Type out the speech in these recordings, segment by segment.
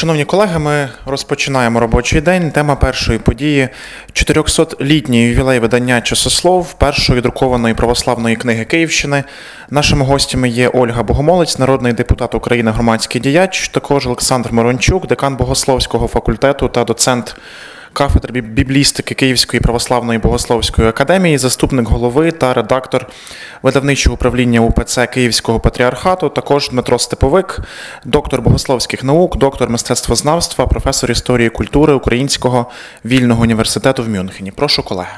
Шановні колеги, ми розпочинаємо робочий день. Тема першої події 400-літній ювілей видання часослов першої друкованої православної книги Київщини. Нашими гостями є Ольга Богомолець, народний депутат України, громадський діяч, також Олександр Морончук, декан Богословського факультету та доцент кафедри бі- біблістики Київської православної богословської академії, заступник голови та редактор видавничого управління УПЦ Київського патріархату, також Дмитро Степовик, доктор богословських наук, доктор мистецтвознавства, професор історії культури Українського вільного університету в Мюнхені. Прошу, колеги.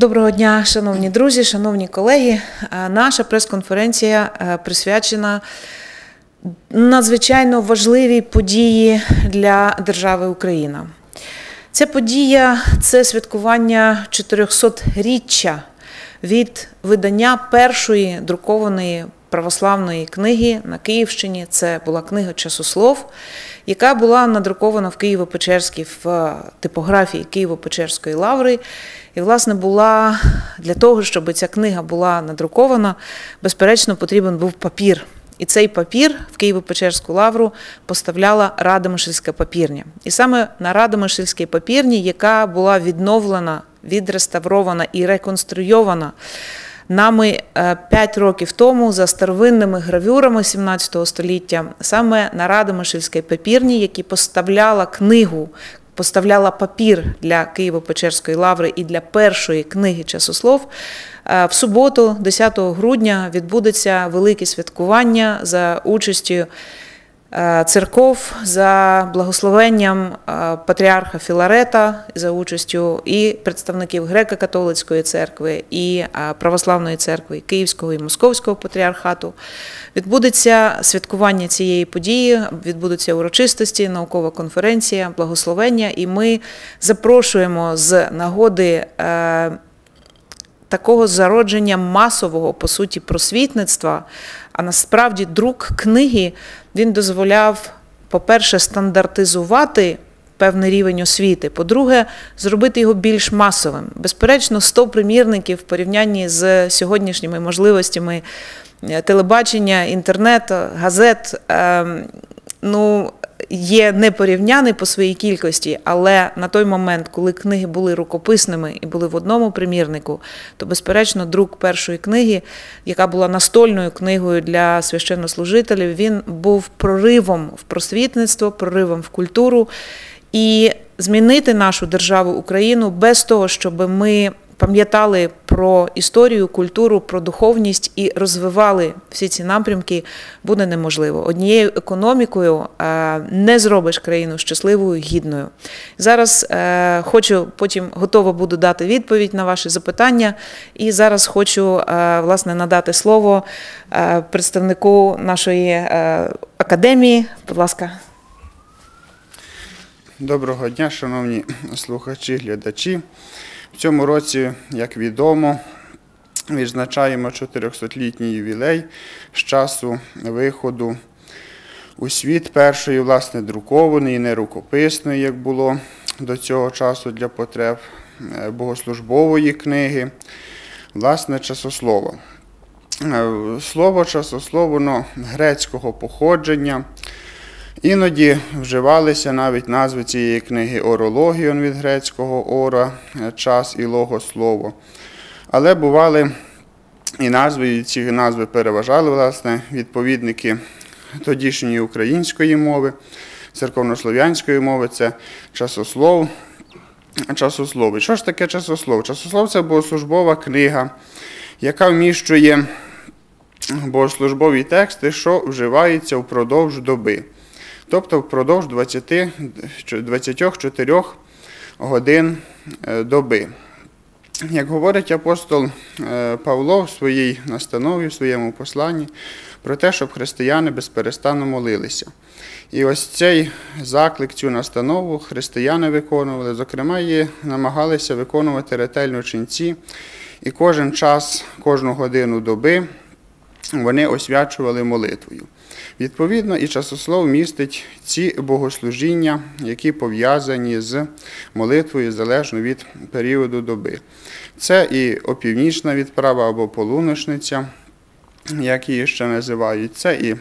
Доброго дня, шановні друзі, шановні колеги. Е, Наша прес-конференція е, присвячена надзвичайно важливій події для держави Україна. Ця подія це святкування 400-річчя від видання першої друкованої православної книги на Київщині. Це була книга Часослов, яка була надрукована в Києво-Печерській в типографії Києво-Печерської лаври. І, власне, була для того, щоб ця книга була надрукована, безперечно, потрібен був папір. І цей папір в Києво-Печерську лавру поставляла Радомишльська папірня. І саме на Радомишльській папірні, яка була відновлена, відреставрована і реконструйована нами 5 років тому за старовинними гравюрами 17 століття, саме на Радомишльській папірні, які поставляла книгу. Поставляла папір для Києво-Печерської лаври і для першої книги часослов. Е, В суботу, 10 грудня, відбудеться велике святкування за участю е, церков, за благословенням е, патріарха Філарета, за участю і представників греко-католицької церкви, і е, православної церкви, і Київського і Московського патріархату. Відбудеться святкування цієї події, відбудуться урочистості, наукова конференція, благословення, і ми запрошуємо з нагоди. Такого зародження масового, по суті, просвітництва, а насправді друк книги він дозволяв, по-перше, стандартизувати певний рівень освіти, по-друге, зробити його більш масовим. Безперечно, 100 примірників в порівнянні з сьогоднішніми можливостями е, телебачення, інтернету, газет. ем, Ну, є непорівняний по своїй кількості, але на той момент, коли книги були рукописними і були в одному примірнику, то безперечно друк першої книги, яка була настольною книгою для священнослужителів, він був проривом в просвітництво, проривом в культуру. І змінити нашу державу Україну без того, щоб ми пам'ятали про історію, культуру, про духовність і розвивали всі ці напрямки, буде неможливо. Однією економікою е, не зробиш країну щасливою, гідною. Зараз е, хочу, потім готова буду дати відповідь на ваші запитання. І зараз хочу е, власне надати слово представнику нашої академії. Будь ласка. Доброго дня, шановні слухачі, глядачі. В цьому році, як відомо, відзначаємо 400-літній ювілей з часу виходу у світ першої, власне, друкованої, не рукописної, як було до цього часу для потреб е, богослужбової книги, власне, часослова. Е, Слово часослово воно грецького походження. Іноді вживалися навіть назви цієї книги орологіон від грецького ора, час і логослово. Але бували і назви, і ці назви переважали власне відповідники тодішньої української мови, церковнослов'янської мови це часослов. Часослови. Що ж таке часослов? Часослов це богослужбова книга, яка вміщує богослужбові тексти, що вживаються впродовж доби. Тобто впродовж 20, 24 годин е, доби. Як говорить апостол е, Павло в своїй настанові, в своєму посланні, про те, щоб християни безперестанно молилися. І ось цей заклик, цю настанову християни виконували, зокрема, її намагалися виконувати ретельно ченці і кожен час, кожну годину доби вони освячували молитвою. Відповідно, і часослов містить ці богослужіння, які пов'язані з молитвою залежно від періоду доби. Це і опівнічна відправа або полуночниця, як її ще називають. Це і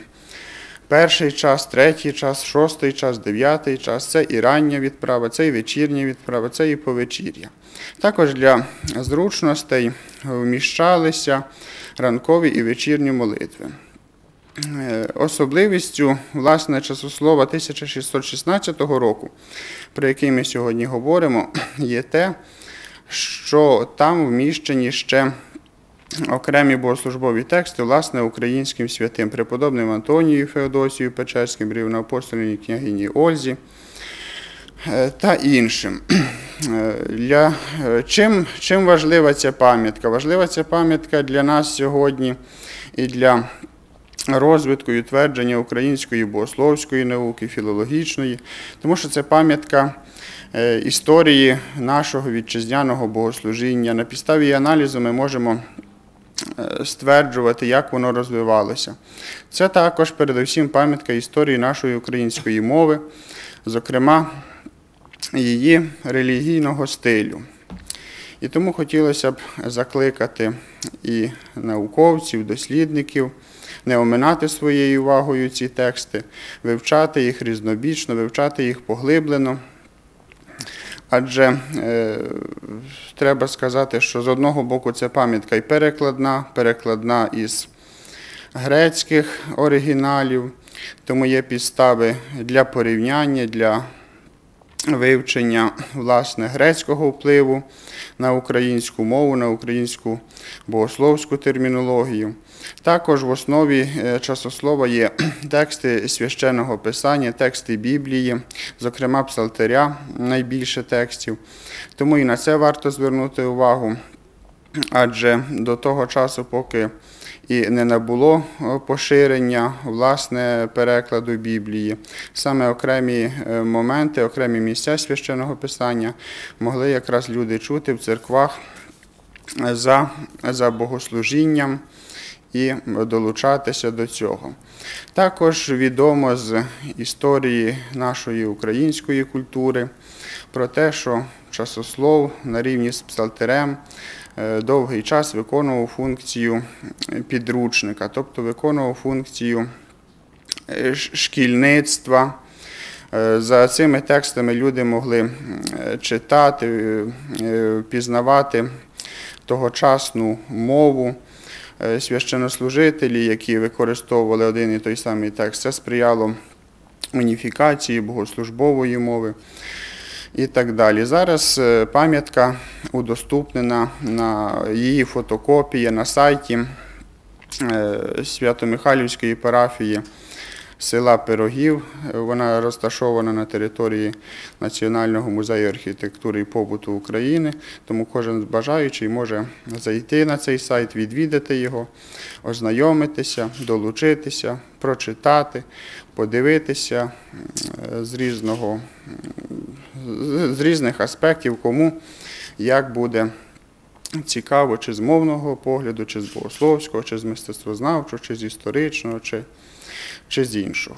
перший час, третій час, шостий час, дев'ятий час, це і рання відправа, це і вечірня відправа, це і повечір'я. Також для зручностей вміщалися ранкові і вечірні молитви. Е, Особливістю власне часослова 1616 року, про який ми сьогодні говоримо, є те, що там вміщені ще окремі богослужбові тексти, власне, українським святим преподобним Антонією Феодосією Печерським, рівноапостольній княгині Ользі та іншим. Е, Для, е, чим, чим важлива ця пам'ятка? Важлива ця пам'ятка для нас сьогодні і для розвитку і утвердження української богословської науки, філологічної, тому що це пам'ятка е, історії нашого вітчизняного богослужіння. На підставі її аналізу ми можемо е, стверджувати, як воно розвивалося. Це також передусім пам'ятка історії нашої української мови, зокрема її релігійного стилю. І тому хотілося б закликати і науковців, дослідників не оминати своєю увагою ці тексти, вивчати їх різнобічно, вивчати їх поглиблено. Адже е, треба сказати, що з одного боку це пам'ятка і перекладна, перекладна із грецьких оригіналів, тому є підстави для порівняння, для вивчення власне грецького впливу на українську мову, на українську богословську термінологію. Також в основі е, часослова є тексти священного писання, тексти Біблії, зокрема псалтиря, найбільше текстів. Тому і на це варто звернути увагу. Адже до того часу, поки і не набуло е, поширення власне перекладу Біблії, саме окремі е, моменти, окремі місця священного писання могли якраз люди чути в церквах за, за богослужінням і долучатися до цього. Також відомо з історії нашої української культури про те, що часослов на рівні з псалтирем е, довгий час виконував функцію підручника, тобто виконував функцію е, шкільництва. Е, За цими текстами люди могли е, читати, е, е, пізнавати тогочасну мову. Е, Священнослужителі, які використовували один і той самий текст, це сприяло уніфікації богослужбової мови і так далі. Зараз е, пам'ятка удоступнена на її фотокопія на сайті е, Свято-Михайлівської парафії села Пирогів. Вона розташована на території Національного музею архітектури і побуту України, тому кожен бажаючий може зайти на цей сайт, відвідати його, ознайомитися, долучитися, прочитати, подивитися е, з різного з- різних аспектів, кому як буде цікаво, чи з мовного погляду, чи з богословського, чи з мистецтвознавчого, чи з історичного, чи, чи з іншого.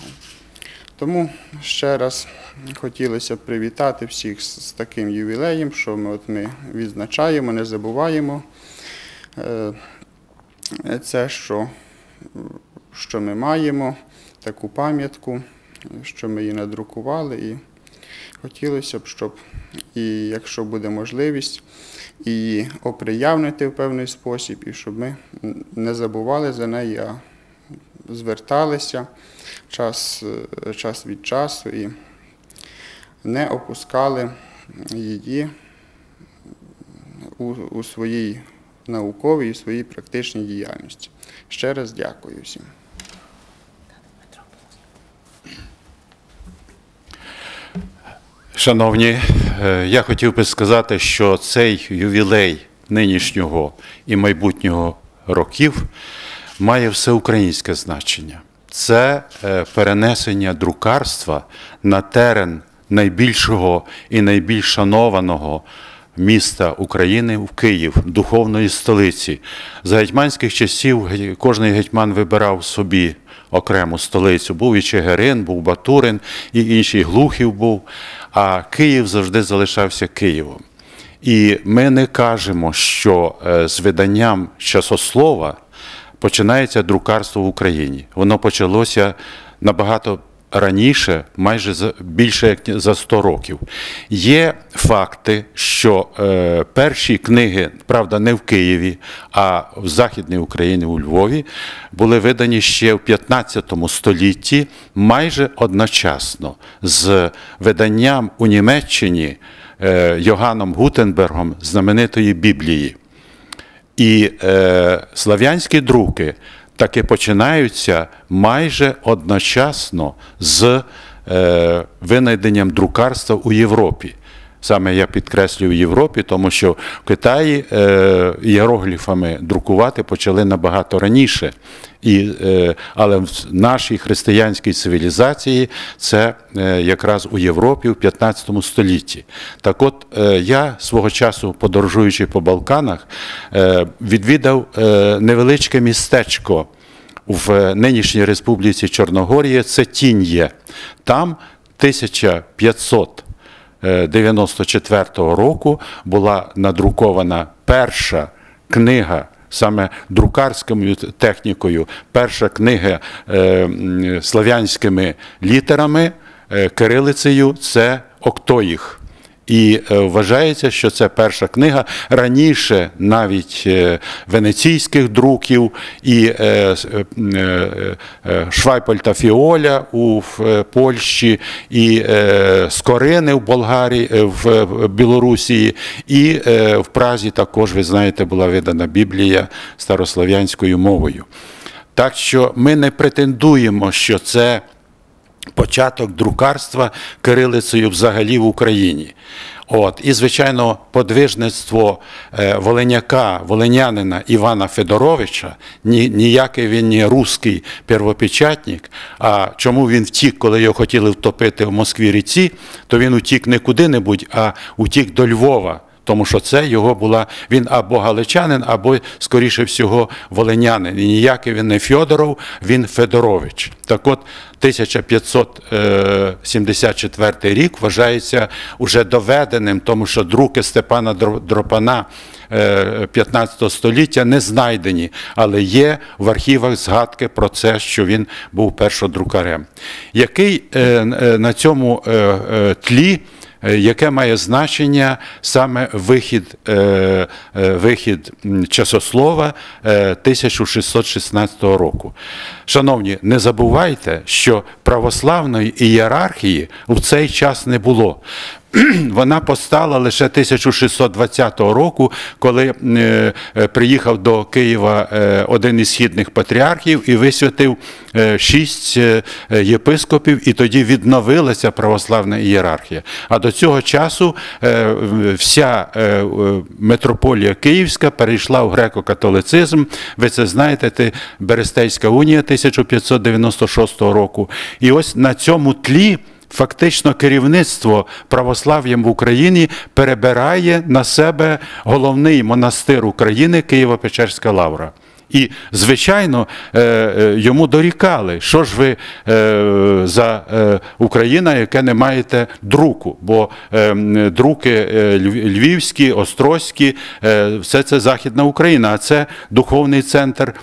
Тому ще раз хотілося б привітати всіх з, з таким ювілеєм, що ми, от ми відзначаємо, не забуваємо е, це, що, що ми маємо таку пам'ятку, що ми її надрукували. І хотілося б, щоб і якщо буде можливість, її оприявнити в певний спосіб, і щоб ми не забували за неї, а зверталися час, е, час від часу і не опускали її у, у своїй науковій і своїй практичній діяльності. Ще раз дякую всім. Шановні, е, я хотів би сказати, що цей ювілей нинішнього і майбутнього років має всеукраїнське значення. Це е, перенесення друкарства на терен найбільшого і найбільш шанованого міста України в Київ, духовної столиці. За гетьманських часів кожний гетьман вибирав собі окрему столицю. Був і Чигирин, був Батурин, і інший Глухів був. А Київ завжди залишався Києвом. І ми не кажемо, що е, з виданням часослова починається друкарство в Україні. Воно почалося набагато раніше, майже більше як за 100 років. Є факти, що е, перші книги, правда, не в Києві, а в Західній Україні, у Львові, були видані ще в 15 столітті майже одночасно з виданням у Німеччині е, Йоганном Гутенбергом знаменитої Біблії. І е, слав'янські друки таки починаються майже одночасно з е, винайденням друкарства у Європі. Саме я підкреслюю в Європі, тому що в Китаї е, іерогліфами друкувати почали набагато раніше. І, е, але в нашій християнській цивілізації це е, якраз у Європі в 15 столітті. Так от е, я свого часу, подорожуючи по Балканах, е, відвідав е, невеличке містечко в нинішній республіці Чорногорія, це Тін'є. Там 1500 94 року була надрукована перша книга. Саме друкарською технікою, перша книга е, слав'янськими літерами, е, кирилицею це Октоїх. І е, вважається, що це перша книга раніше навіть е, венеційських друків і е, е, Швайпольта Фіоля у Польщі, і Скорини в Болгарії, в Білорусі, і в Празі також, ви знаєте, була видана Біблія старослов'янською мовою. Так що ми не претендуємо, що це початок друкарства кирилицею взагалі в Україні. От. І, звичайно, подвижництво е, волиняка, волинянина Івана Федоровича, ні, ніякий він не русський первопечатник, а чому він втік, коли його хотіли втопити в Москві ріці, то він утік не куди-небудь, а утік до Львова. Тому що це його була він або галичанин, або, скоріше всього, волинянин. І ніякий він не Фьодоров, він Федорович. Так от 1574 рік вважається уже доведеним, тому що друки Степана Дро- Дропана е, 15 століття не знайдені, але є в архівах згадки про це, що він був першодрукарем. Який е, е, на цьому е, е, тлі е, яке має значення саме вихід, е, е, вихід часослова е, 1616 року. Шановні, не забувайте, що православної ієрархії в цей час не було. Вона постала лише 1620 року, коли е, е, приїхав до Києва е, один із східних патріархів і висвятив шість єпископів, і тоді відновилася православна ієрархія. А до цього часу вся митрополія Київська перейшла в греко-католицизм. Ви це знаєте, це Берестейська унія 1596 року. І ось на цьому тлі. Фактично керівництво православ'ям в Україні перебирає на себе головний монастир України Києво-Печерська лавра. І, звичайно, е, е, йому дорікали, що ж ви е, за Україна, яке не маєте друку, бо е, друки львівські, острозькі, все це Західна Україна, а це духовний центр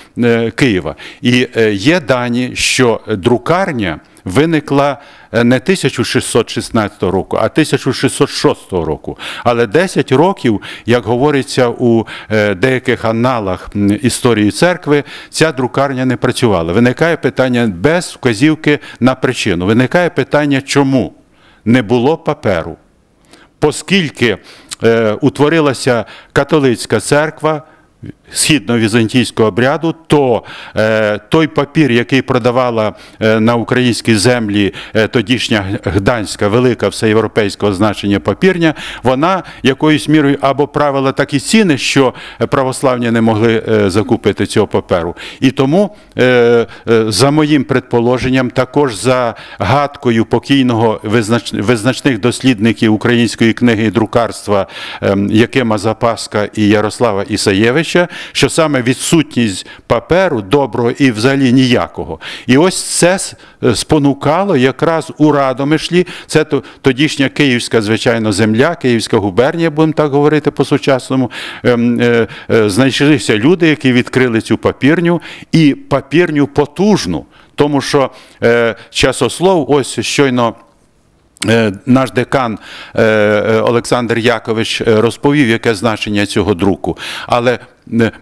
Києва. І є дані, що друкарня виникла не 1616 року, а 1606 року. Але 10 років, як говориться у е, деяких аналах історії церкви, ця друкарня не працювала. Виникає питання без вказівки на причину. Виникає питання, чому не було паперу. Оскільки е, утворилася католицька церква, східно-візантійського обряду, то е, той папір, який продавала е, на українській землі е, тодішня Гданська велика всеєвропейського значення папірня, вона якоюсь мірою або правила такі ціни, що православні не могли е, закупити цього паперу. І тому, е, е, за моїм предположенням, також за гадкою покійного визнач... визначних дослідників української книги і друкарства ем, Якима Запаска і Ярослава Ісаєвича, що саме відсутність паперу доброго і взагалі ніякого. І ось це спонукало якраз у Радомишлі, це то- тодішня київська, звичайно, земля, Київська губернія, будемо так говорити по-сучасному. ем, е, е, Знайшлися люди, які відкрили цю папірню, і папірню потужну, тому що е, часослов, ось щойно. Е, Наш декан е, е, Олександр Якович розповів, яке значення цього друку. Але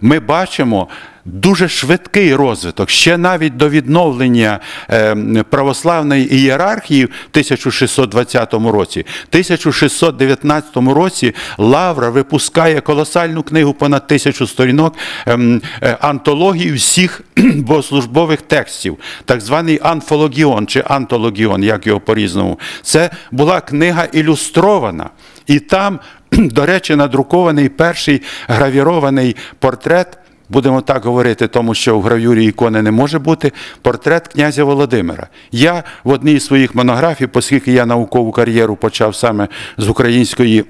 ми бачимо дуже швидкий розвиток. Ще навіть до відновлення е, православної ієрархії в 1620 році, в 1619 році Лавра випускає колосальну книгу понад тисячу сторінок ем, е, антологію всіх богослужбових текстів, так званий анфологіон чи антологіон, як його по-різному. Це була книга ілюстрована. І там, до речі, надрукований перший гравірований портрет. Будемо так говорити, тому що в гравюрі ікони не може бути портрет князя Володимира. Я в одній з своїх монографій, оскільки я наукову кар'єру почав саме з української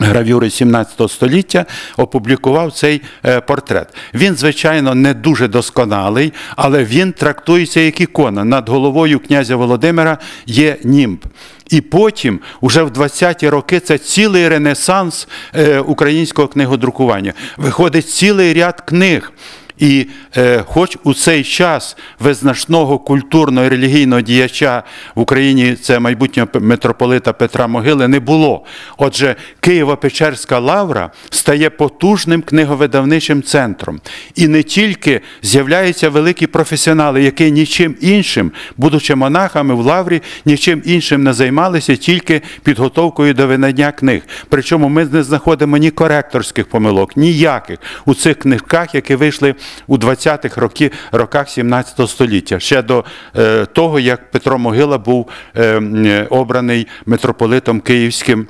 гравюри 17 століття опублікував цей е, портрет. Він, звичайно, не дуже досконалий, але він трактується як ікона. Над головою князя Володимира є німб. І потім, уже в 20-ті роки, це цілий ренесанс е, українського книгодрукування. Виходить цілий ряд книг. І е, хоч у цей час визначного культурного і релігійного діяча в Україні це майбутнього митрополита Петра Могили не було. Отже, Києво-Печерська лавра стає потужним книговидавничим центром. І не тільки з'являються великі професіонали, які нічим іншим, будучи монахами в лаврі, нічим іншим не займалися, тільки підготовкою до видання книг. Причому ми не знаходимо ні коректорських помилок, ніяких у цих книжках, які вийшли у 20-х роки, роках 17 століття, ще до е, того, як Петро Могила був е, е, обраний митрополитом Київським.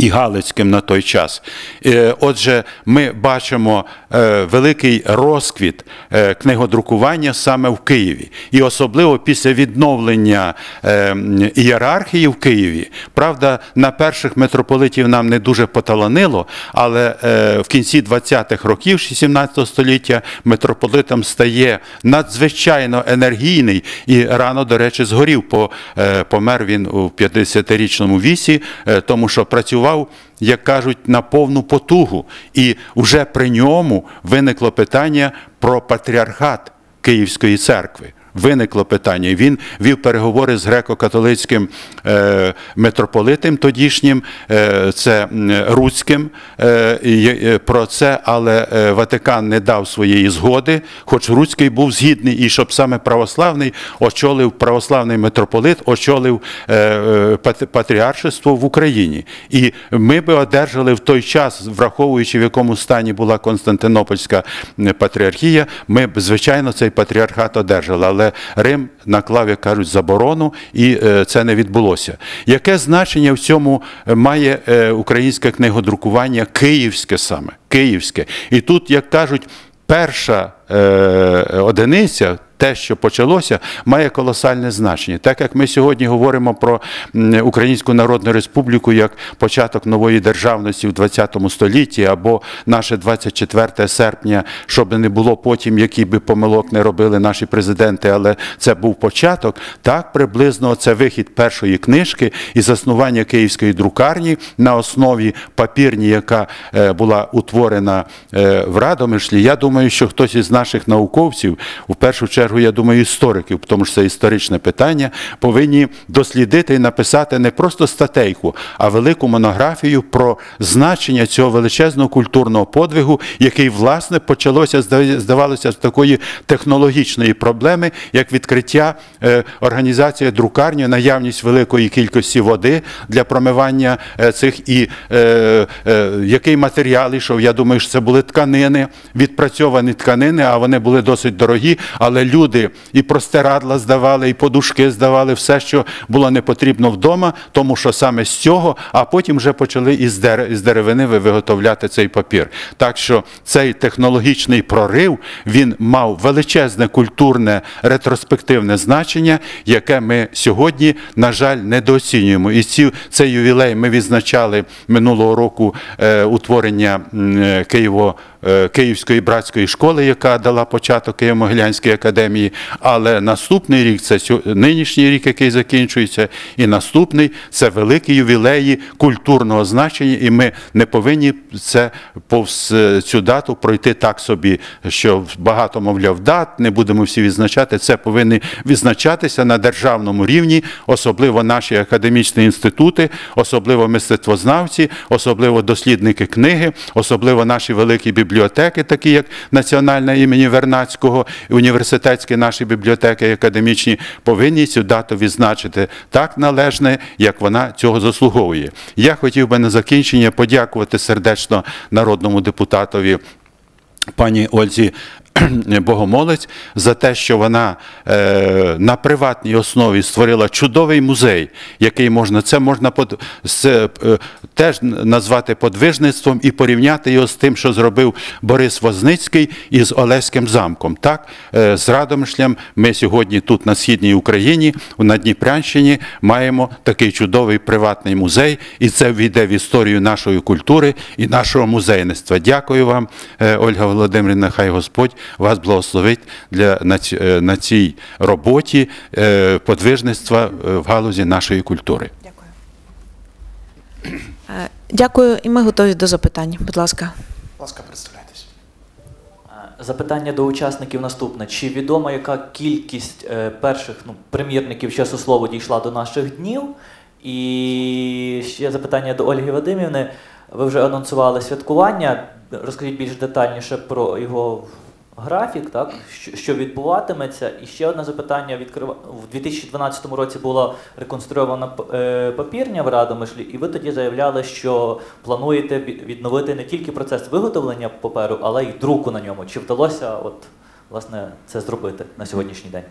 І Галицьким на той час. Е, Отже, ми бачимо е, великий розквіт е, книгодрукування саме в Києві. І особливо після відновлення ієрархії в Києві. Правда, на перших митрополитів нам не дуже поталанило, але в кінці 20-х років 17 століття митрополитом стає надзвичайно енергійний і рано, до речі, згорів. По, помер він у 50-річному вісі, тому що працював, як кажуть, на повну потугу. І вже при ньому виникло питання про патріархат Київської церкви. Виникло питання. І Він вів переговори з греко-католицьким митрополитом тодішнім, е, це Руцьким, е, е, про це, але е, Ватикан не дав своєї згоди, хоч Руцький був згідний, і щоб саме православний очолив православний митрополит, очолив е, е, патріаршество в Україні. І ми би одержали в той час, враховуючи в якому стані була Константинопольська патріархія, ми б звичайно цей патріархат одержали. Але Рим наклав, як кажуть, заборону, і е, це не відбулося. Яке значення в цьому має е, українське книгодрукування, київське саме? Київське. І тут, як кажуть, перша е, одиниця. Те, що почалося, має колосальне значення. Так як ми сьогодні говоримо про Українську Народну Республіку як початок нової державності в 20 столітті, або наше 24 серпня, щоб не було потім, які би помилок не робили наші президенти, але це був початок. Так приблизно це вихід першої книжки і заснування київської друкарні на основі папірні, яка е, була утворена е, в Радомишлі. Я думаю, що хтось із наших науковців, у першу чергу чергу, я думаю, істориків, тому що це історичне питання, повинні дослідити і написати не просто статейку, а велику монографію про значення цього величезного культурного подвигу, який, власне, почалося, здавалося, з такої технологічної проблеми, як відкриття е, організації друкарні, наявність великої кількості води для промивання е, цих і е, який матеріал йшов. Я думаю, що це були тканини, відпрацьовані тканини, а вони були досить дорогі. Але люди і простирадла здавали, і подушки здавали, все, що було не потрібно вдома, тому що саме з цього, а потім вже почали із, дер... із деревини виготовляти цей папір. Так що цей технологічний прорив він мав величезне культурне ретроспективне значення, яке ми сьогодні, на жаль, недооцінюємо. І ці, цей ювілей ми відзначали минулого року е, утворення е, Києво. Е, Київської братської школи, яка дала початок Києво-Могилянській академії, але наступний рік це нинішній рік, який закінчується, і наступний це великі ювілеї культурного значення, і ми не повинні це повз е, цю дату пройти так собі, що багато мовляв дат, не будемо всі відзначати. Це повинні відзначатися на державному рівні, особливо наші академічні інститути, особливо мистецтвознавці, особливо дослідники книги, особливо наші великі бібліотеки, такі як Національна імені Вернацького, університетські наші бібліотеки академічні, повинні цю дату відзначити так належне, як вона цього заслуговує. Я хотів би на закінчення подякувати сердечно народному депутатові пані Ользі Богомолець за те, що вона е, на приватній основі створила чудовий музей, який можна це можна под, з, е, теж назвати подвижництвом і порівняти його з тим, що зробив Борис Возницький із Олеським замком. Так, е, з Радомишлем ми сьогодні тут на східній Україні, на Дніпрянщині, маємо такий чудовий приватний музей, і це війде в історію нашої культури і нашого музейництва. Дякую вам, е, Ольга Володимирівна. Хай Господь вас благословить для на, ці- е, на цій роботі е, подвижництва е, в галузі нашої культури. Дякую. Е, Дякую, і ми готові до запитань. Будь ласка. Будь ласка, представляйтесь. Запитання до учасників наступне: чи відомо, яка кількість е, перших ну, примірників часослову дійшла до наших днів? І ще запитання до Ольги Вадимівни. Ви вже анонсували святкування. Розкажіть більш детальніше про його графік, так? що, що відбуватиметься. І ще одне запитання. Відкрива... В 2012 році була реконструйована е, папірня в Радомишлі, і ви тоді заявляли, що плануєте ві- відновити не тільки процес виготовлення паперу, але й друку на ньому. Чи вдалося от, власне, це зробити на сьогоднішній день?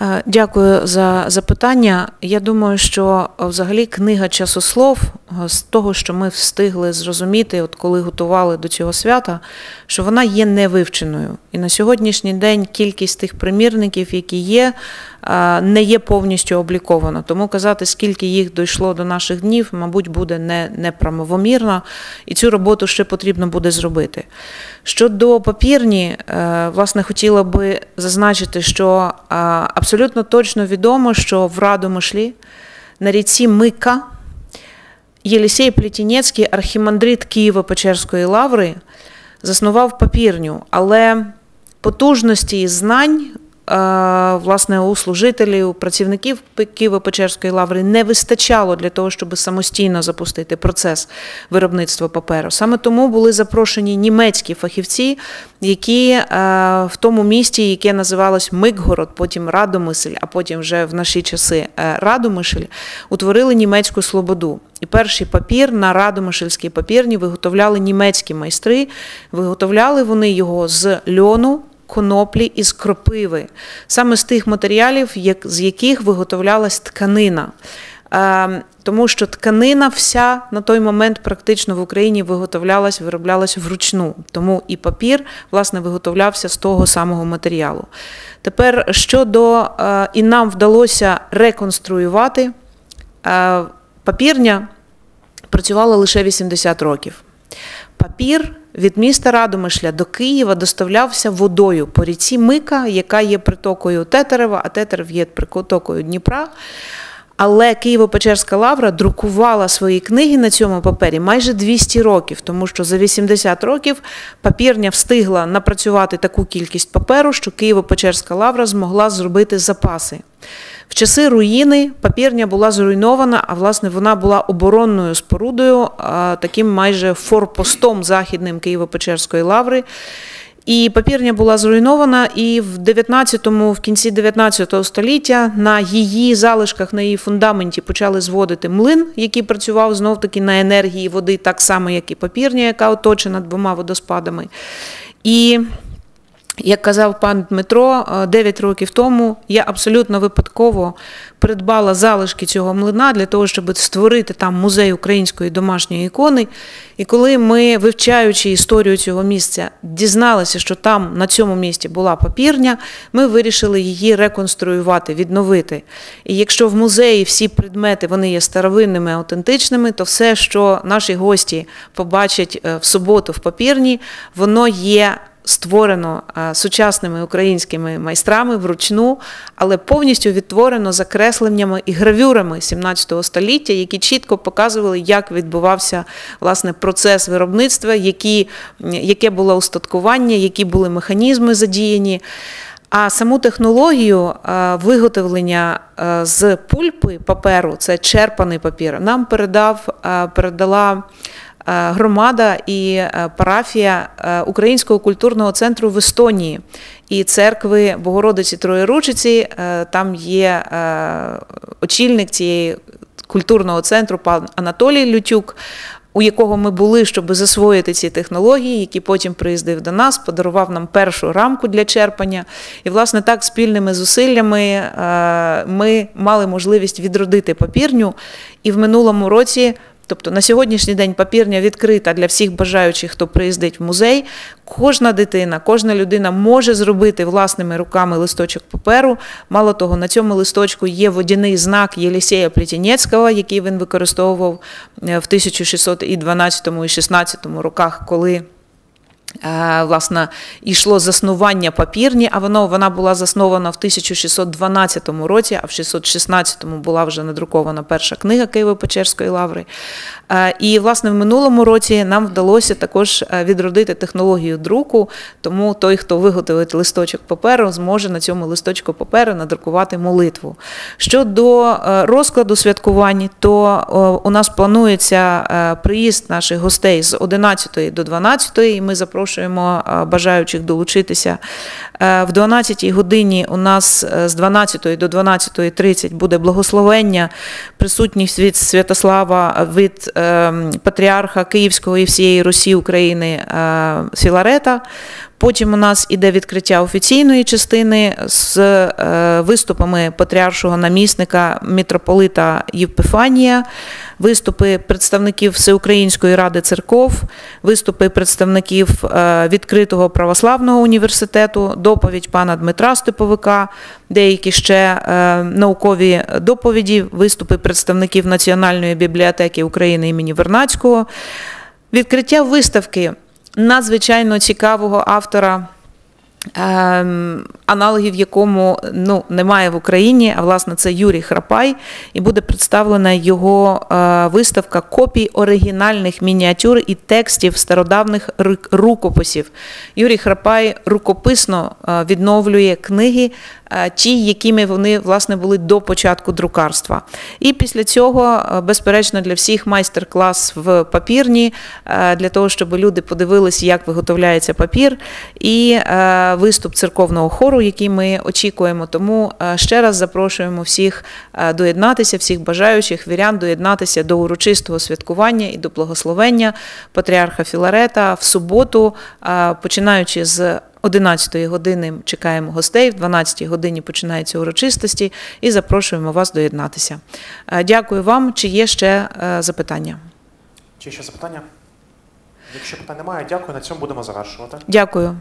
Е, Дякую за запитання. Я думаю, що е, взагалі книга часослов е, з того, що ми встигли зрозуміти, от коли готували до цього свята, що вона є невивченою. І на сьогоднішній день кількість тих примірників, які є, не є повністю облікована. Тому казати, скільки їх дійшло до наших днів, мабуть, буде не, неправомірно, і цю роботу ще потрібно буде зробити. Щодо папірні, е, власне, хотіла би зазначити, що е, абсолютно точно відомо, що в Радомишлі на ріці Мика Єлісей Плетінецький, архімандрит Києво-Печерської лаври, заснував папірню, але потужності і знань. Е, Власне, у служителів, працівників Києво-Печерської лаври не вистачало для того, щоб самостійно запустити процес виробництва паперу. Саме тому були запрошені німецькі фахівці, які е, в тому місті, яке називалось Микгород, потім Радомисель, а потім вже в наші часи е, Радомишль, утворили німецьку слободу. І перший папір на Радомишльській папірні виготовляли німецькі майстри. Виготовляли вони його з льону, коноплі і з кропиви, саме з тих матеріалів, з яких виготовлялась тканина. Е, тому що тканина вся на той момент практично в Україні виготовлялась, вироблялась вручну. Тому і папір, власне, виготовлявся з того самого матеріалу. Тепер щодо е, і нам вдалося реконструювати, е, папірня працювала лише 80 років. Папір від міста Радомишля до Києва доставлявся водою по ріці Мика, яка є притокою Тетерева, а Тетерев є притокою Дніпра. Але Києво-Печерська лавра друкувала свої книги на цьому папері майже 200 років, тому що за 80 років папірня встигла напрацювати таку кількість паперу, що Києво-Печерська лавра змогла зробити запаси. В часи руїни папірня була зруйнована, а власне вона була оборонною спорудою, таким майже форпостом західним Києво-Печерської лаври. І папірня була зруйнована, і в 19-му, в кінці 19 століття на її залишках, на її фундаменті почали зводити млин, який працював знов таки на енергії води, так само, як і папірня, яка оточена двома водоспадами. І як казав пан Дмитро, е, 9 років тому я абсолютно випадково придбала залишки цього млина для того, щоб створити там музей української домашньої ікони. І коли ми, вивчаючи історію цього місця, дізналися, що там на цьому місці була папірня, ми вирішили її реконструювати, відновити. І якщо в музеї всі предмети вони є старовинними, аутентичними, то все, що наші гості побачать е, в суботу в папірні, воно є створено е, сучасними українськими майстрами вручну, але повністю відтворено закресленнями і гравюрами 17 століття, які чітко показували, як відбувався власне процес виробництва, які, яке було устаткування, які були механізми задіяні. А саму технологію е, виготовлення е, з пульпи паперу, це черпаний папір, нам передав, передала громада і е, парафія е, Українського культурного центру в Естонії і церкви Богородиці Троєручиці. Е, Там є е, очільник цієї культурного центру пан Анатолій Лютюк. У якого ми були, щоб засвоїти ці технології, який потім приїздив до нас, подарував нам першу рамку для черпання. І, власне, так спільними зусиллями е, ми мали можливість відродити папірню. І в минулому році Тобто на сьогоднішній день папірня відкрита для всіх бажаючих, хто приїздить в музей. Кожна дитина, кожна людина може зробити власними руками листочок паперу. Мало того, на цьому листочку є водяний знак Єлісея Плетінецького, який він використовував е, в 1612 і 16 роках, коли Власне, йшло заснування папірні, а воно вона була заснована в 1612 році, а в 616 була вже надрукована перша книга Києво-Печерської лаври. Е, І, власне, в минулому році нам вдалося також е, відродити технологію друку, тому той, хто виготовить листочок паперу, зможе на цьому листочку паперу надрукувати молитву. Щодо е, розкладу святкувань, то е, у нас планується е, приїзд наших гостей з 11 до 12, і ми запрошуємо е, бажаючих долучитися. Е, В 12-й годині у нас е, з 12 до 12.30 буде благословення, присутність від Святослава, від е, патріарха Київського і всієї Русі України Філарета. Потім у нас іде відкриття офіційної частини з е, виступами патріаршого намісника митрополита Євпифанія, виступи представників Всеукраїнської ради церков, виступи представників е, відкритого православного університету, доповідь пана Дмитра Степовика, деякі ще е, наукові доповіді, виступи представників Національної бібліотеки України імені Вернацького, відкриття виставки надзвичайно цікавого автора. ем, Аналогів якому ну, немає в Україні, а власне це Юрій Храпай, і буде представлена його е, виставка копій оригінальних мініатюр і текстів стародавних рукописів. Юрій Храпай рукописно е, відновлює книги, ті, якими вони власне були до початку друкарства. І після цього, е, безперечно, для всіх майстер-клас в папірні, е, для того, щоб люди подивилися, як виготовляється папір, і е, виступ церковного хору, який ми очікуємо. Тому е, ще раз запрошуємо всіх е, доєднатися, всіх бажаючих вірян доєднатися до урочистого святкування і до благословення патріарха Філарета в суботу, е, починаючи з 11 години чекаємо гостей, в 12 годині починаються урочистості і запрошуємо вас доєднатися. Е, Дякую вам. Чи є ще е, запитання? Чи є ще запитання? Якщо питань немає, дякую. На цьому будемо завершувати. Дякую.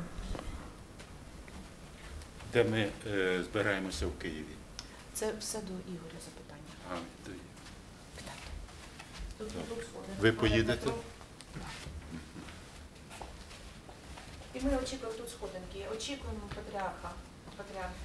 Де ми е, збираємося в Києві. Це все до Ігоря запитання. А, є. Ви поїдете? Ми очікуємо тут сходинки. Очікуємо патріарха, патріарха